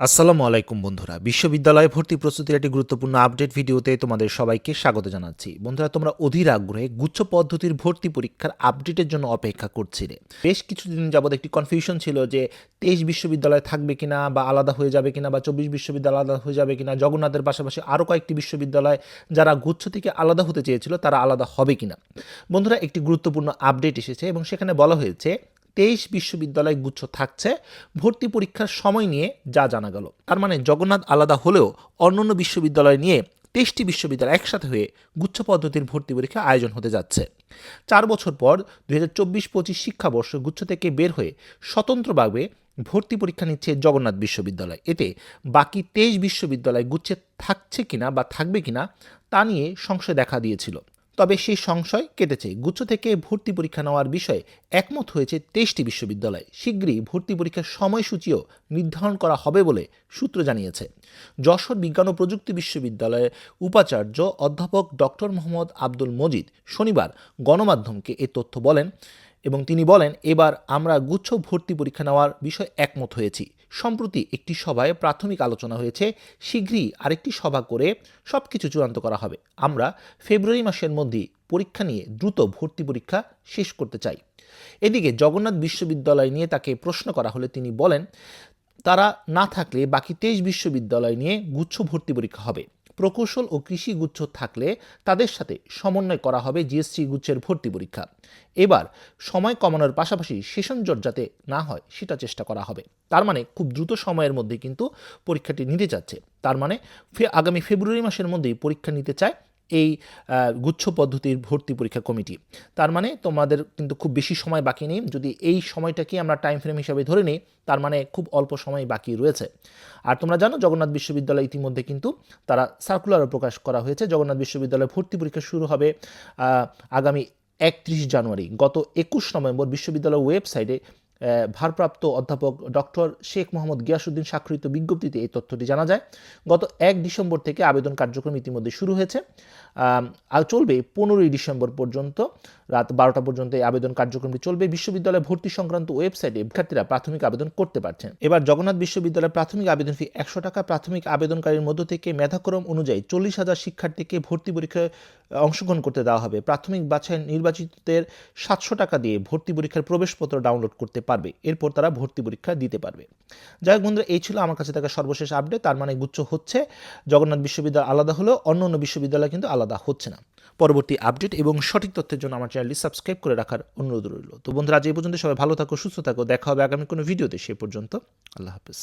আসসালামু আলাইকুম বন্ধুরা। বিশ্ববিদ্যালয়ে ভর্তি প্রস্তুতির একটি গুরুত্বপূর্ণ আপডেট ভিডিওতে তোমাদের সবাইকে স্বাগত জানাচ্ছি। বন্ধুরা, তোমরা অধীর আগ্রহে গুচ্ছ পদ্ধতির ভর্তি পরীক্ষার আপডেটের জন্য অপেক্ষা করছিলে। বেশ কিছুদিন যাবৎ একটি কনফিউশন ছিল যে, তেইশ বিশ্ববিদ্যালয় থাকবে কিনা বা আলাদা হয়ে যাবে কিনা বা চব্বিশ বিশ্ববিদ্যালয় আলাদা হয়ে যাবে কিনা, জগন্নাথের পাশাপাশি আরও কয়েকটি বিশ্ববিদ্যালয় যারা গুচ্ছ থেকে আলাদা হতে চেয়েছিল তারা আলাদা হবে কিনা। বন্ধুরা, একটি গুরুত্বপূর্ণ আপডেট এসেছে এবং সেখানে বলা হয়েছে তেইশ বিশ্ববিদ্যালয় গুচ্ছ থাকছে। ভর্তি পরীক্ষার সময় নিয়ে যা জানা গেল। তার মানে জগন্নাথ আলাদা হলেও অন্যান্য বিশ্ববিদ্যালয় নিয়ে তেইশটি বিশ্ববিদ্যালয় একসাথে হয়ে গুচ্ছ পদ্ধতির ভর্তি পরীক্ষা আয়োজন হতে যাচ্ছে। চার বছর পর দুই হাজার চব্বিশ পঁচিশ শিক্ষাবর্ষ গুচ্ছ থেকে বের হয়ে স্বতন্ত্রভাবে ভর্তি পরীক্ষা নিচ্ছে জগন্নাথ বিশ্ববিদ্যালয়। এতে বাকি তেইশ বিশ্ববিদ্যালয় গুচ্ছে থাকছে কিনা বা থাকবে কিনা তা নিয়ে সংশয় দেখা দিয়েছিল। তবে সেই সংশয় কেটেছে। গুচ্ছ থেকে ভর্তি পরীক্ষা নেওয়ার বিষয়ে একমত হয়েছে তেইশটি বিশ্ববিদ্যালয়। শীঘ্রই ভর্তি পরীক্ষার সময়সূচিও নির্ধারণ করা হবে বলে সূত্র জানিয়েছে। যশোর বিজ্ঞান ও প্রযুক্তি বিশ্ববিদ্যালয়ের উপাচার্য অধ্যাপক ডক্টর মোহাম্মদ আব্দুল মজিদ শনিবার গণমাধ্যমকে এ তথ্য বলেন এবং তিনি বলেন, এবার আমরা গুচ্ছ ভর্তি পরীক্ষা নেওয়ার বিষয়ে একমত হয়েছি। সম্প্রতি একটি সভায় প্রাথমিক আলোচনা হয়েছে। শীঘ্রই আরেকটি সভা করে সব কিছু চূড়ান্ত করা হবে। আমরা ফেব্রুয়ারি মাসের মধ্যে পরীক্ষা নিয়ে দ্রুত ভর্তি পরীক্ষা শেষ করতে চাই। এদিকে জগন্নাথ বিশ্ববিদ্যালয় নিয়ে তাকে প্রশ্ন করা হলে তিনি বলেন, তারা না থাকলে বাকি তেইশ বিশ্ববিদ্যালয় নিয়ে গুচ্ছ ভর্তি পরীক্ষা হবে। প্রকৌশল ও কৃষি গুচ্ছ থাকলে তাদের সাথে সমন্বয় করা হবে জিএসসি গুচ্ছের ভর্তি পরীক্ষা। এবার সময় কমানোর পাশাপাশি সেশন জট যাতে না হয়, সেটা চেষ্টা করা হবে। তার মানে খুব দ্রুত সময়ের মধ্যে কিন্তু পরীক্ষাটি নিতে যাচ্ছে তার মানে আগামী ফেব্রুয়ারি মাসের মধ্যেই পরীক্ষা নিতে চায় এই গুচ্ছ পদ্ধতির ভর্তি পরীক্ষা কমিটি। তার মানে তোমাদের কিন্তু খুব বেশি সময় বাকি নেই। যদি এই সময়টাকে আমরা টাইম ফ্রেম হিসাবে ধরে নিই, তার মানে খুব অল্প সময় বাকি রয়েছে। আর তোমরা জানো, জগন্নাথ বিশ্ববিদ্যালয় ইতিমধ্যে কিন্তু তারা সার্কুলারও প্রকাশ করা হয়েছে। জগন্নাথ বিশ্ববিদ্যালয়ে ভর্তি পরীক্ষা শুরু হবে আগামী একত্রিশ জানুয়ারি। গত একুশ নভেম্বর বিশ্ববিদ্যালয়ের ওয়েবসাইটে ভারপ্রাপ্ত অধ্যাপক ডক্টর শেখ মোহাম্মদ গিয়াসুদ্দিন স্বাক্ষরিত বিজ্ঞপ্তিতে এই তথ্যটি জানা যায়। গত এক ডিসেম্বর থেকে আবেদন কার্যক্রম ইতিমধ্যে শুরু হয়েছে। আর চলবে পনেরোই ডিসেম্বর পর্যন্ত, রাত বারোটা পর্যন্ত এই আবেদন কার্যক্রমটি চলবে। বিশ্ববিদ্যালয়ে ভর্তি সংক্রান্ত ওয়েবসাইটে শিক্ষার্থীরা প্রাথমিক আবেদন করতে পারছেন। এবার জগন্নাথ বিশ্ববিদ্যালয়ের প্রাথমিক আবেদন ফি একশো টাকা, প্রাথমিক আবেদনকারীর মধ্য থেকে মেধাক্রম অনুযায়ী চল্লিশ হাজার শিক্ষার্থীকে ভর্তি পরীক্ষায় অংশগ্রহণ করতে দেওয়া হবে। প্রাথমিক বাছাই নির্বাচিতদের সাতশো টাকা দিয়ে ভর্তি পরীক্ষার প্রবেশপত্র ডাউনলোড করতে পারবে। এরপর তারা ভর্তি পরীক্ষা দিতে পারবে। যাই হোক বন্ধুরা, এই ছিল আমার কাছে থাকা সর্বশেষ আপডেট তার মানে গুচ্ছ হচ্ছে। জগন্নাথ বিশ্ববিদ্যালয় আলাদা হলেও অন্য অন্য বিশ্ববিদ্যালয় কিন্তু আলাদা হচ্ছে না। পরবর্তী আপডেট এবং সঠিক তথ্যের জন্য আমার চ্যানেলটি সাবস্ক্রাইব করে রাখার অনুরোধ রইল। তো বন্ধুরা, আজ এই পর্যন্ত সবাই ভালো থাকো, সুস্থ থাকো। দেখা হবে আগামী কোনো ভিডিওতে সে পর্যন্ত আল্লাহ হাফেজ।